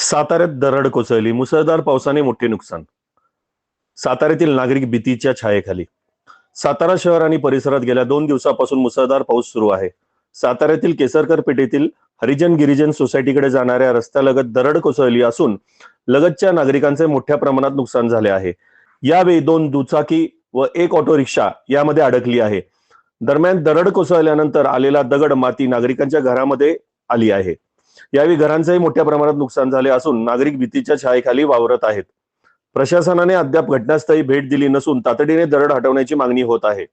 साताऱ्यात दरड कोसळली. मुसळधार पावसाने मोठे नुकसान. साताऱ्यातील नागरिक भीतीच्या छायेखाली. सातारा शहर आणि परिसरात गेल्या दोन दिवसापासून मुसळधार पाऊस सुरू आहे. साताऱ्यातील केसरकर पेठेतील हरिजन गिरिजन सोसायटीकडे जाणाऱ्या रस्त्यालगत दरड कोसळली असून लगतच्या नागरिकांचे मोठ्या प्रमाणात नुकसान झाले आहे. यावेळी दोन दुचाकी व एक ऑटो रिक्षा यामध्ये अडकली आहे. दरम्यान दरड कोसळल्यानंतर आलेला दगड माती नागरिकांच्या घरामध्ये आली आहे. यावेळी घरांचेही मोठ्या प्रमाणात नुकसान झाले असून नागरिक भीतीच्या छायेखाली वावरत आहेत. प्रशासनाने अद्याप घटनास्थळी भेट दिली नसून तातडीने दरड हटवण्याची मागणी होत आहे.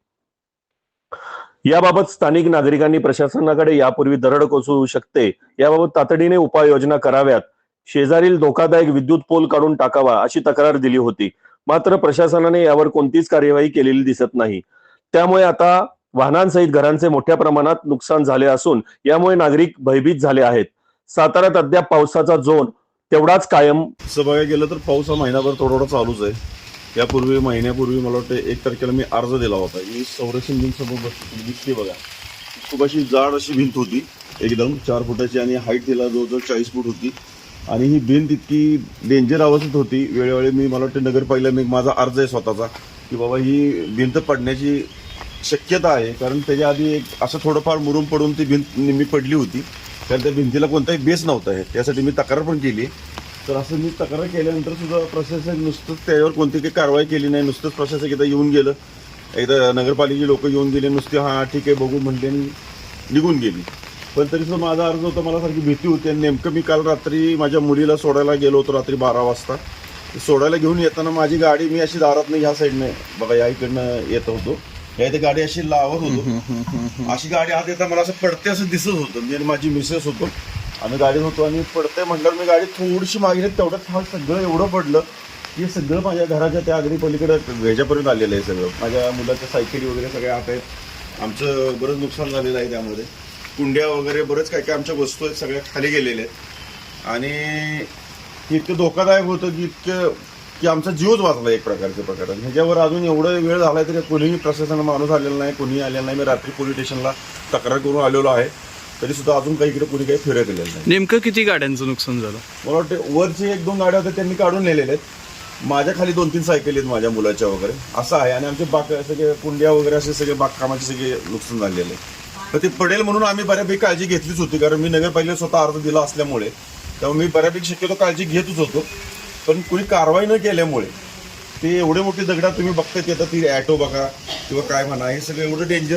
याबाबत स्थानिक नागरिकांनी प्रशासनाकडे यापूर्वी दरड कोसळू शकते याबाबत तातडीने उपाययोजना कराव्यात शेजारील धोकादायक विद्युत पोल काढून टाकावा अशी तक्रार दिली होती. मात्र प्रशासनाने यावर कोणतीच कार्यवाही केलेली दिसत नाही. त्यामुळे आता वाहनांसहित घरांचे मोठ्या प्रमाणात नुकसान झाले असून यामुळे नागरिक भयभीत झाले आहेत. साताऱ्यात अद्याप पावसाचा जोन तेवढाच कायम. तसं बघायला गेलं तर पाऊस हा महिनाभर थोडा चालूच आहे. यापूर्वी महिन्यापूर्वी मला वाटतं एक तारखेला मी अर्ज दिला होता. मी संरक्षण भिंत समोर बसली दिसते बघा. खूप अशी जाड अशी भिंत होती एकदम चार फुटाची आणि हाईट तिला जवळजवळ चाळीस फूट होती. आणि ही भिंत इतकी डेंजर अवस्थेत होती. वेळोवेळी मी मला वाटतं नगरपालिका मी माझा अर्ज आहे स्वतःचा की बाबा ही भिंत पडण्याची शक्यता आहे. कारण त्याच्या आधी एक असं थोडंफार मुरुम पडून ती भिंत निम्मी पडली होती. कारण त्या भिंतीला कोणताही बेस नव्हता आहे त्यासाठी मी तक्रार पण केली. तर असं मी तक्रार केल्यानंतर सुद्धा प्रशासक नुसतंच त्याच्यावर कोणती काही कारवाई केली नाही. नुसतंच प्रशासक एकदा येऊन गेलं. एकदा नगरपालिके लोक येऊन गेले. नुसते हां ठीक आहे बघू म्हणले आणि निघून गेली. पण तरी सुद्धा माझा अर्ज होता. मला सारखी भीती होती. आणि नेमकं मी काल रात्री माझ्या मुलीला सोडायला गेलो होतो रात्री बारा वाजता. सोडायला घेऊन येताना माझी गाडी मी अशी दारातनं ह्या साईडने बघा या इकडनं येत होतो. या इथे गाडी अशी लावत होतो. अशी गाडी आत येता मला असं पडते असं दिसत होतं. मी आणि माझी मिसेस होतो. आम्ही गाडीत होतो आणि पडते म्हटल्यावर मी गाडी थोडीशी मागे तेवढ्यात हा सगळं एवढं पडलं की हे सगळं माझ्या घराच्या त्या अगदी पलीकडे ह्याच्यापर्यंत आलेलं आहे सगळं. माझ्या मुलाच्या सायकली वगैरे सगळ्या आत आहेत. आमचं बरंच नुकसान झालेलं आहे त्यामध्ये. कुंड्या वगैरे बरेच काय काय आमच्या वस्तू आहेत सगळ्या खाली गेलेल्या आहेत. आणि इतकं धोकादायक होतं की इतकं की आमचा जीवच वाचला एक प्रकारच्या प्रकारात ह्याच्यावर अजून एवढं वेळ झालाय तरी कोणीही प्रशासन माणूस आलेला नाही कोणीही आलेला नाही. मी रात्री पोलीस स्टेशनला तक्रार करून आलेलो आहे. तरी सुद्धा अजून काही इकडे कोणी काही फिरत दिलेलं नाही. नेमकं किती गाड्यांचं नुकसान झालं? मला वाटतं वरचे एक दोन गाड्या होत्या त्यांनी काढून नेलेल्या आहेत. माझ्या खाली दोन तीन सायकली आहेत माझ्या मुलाच्या वगैरे. असं आहे. आणि आमचे बाग सगळे कुंड्या वगैरे असे सगळे बागकामाचे सगळे नुकसान झालेले आहे. तर ते पडेल म्हणून आम्ही बऱ्यापैकी काळजी घेतलीच होती. कारण मी नगरपालिकेला स्वतः अर्ज दिला असल्यामुळे. त्यामुळे मी बऱ्यापैकी शक्यतो काळजी घेतच होतो. पण कुणी कारवाई न केल्यामुळे ते एवढे मोठे दगडा तुम्ही बघताय येतात ती ॲटो बघा किंवा काय म्हणा हे सगळं एवढं डेंजर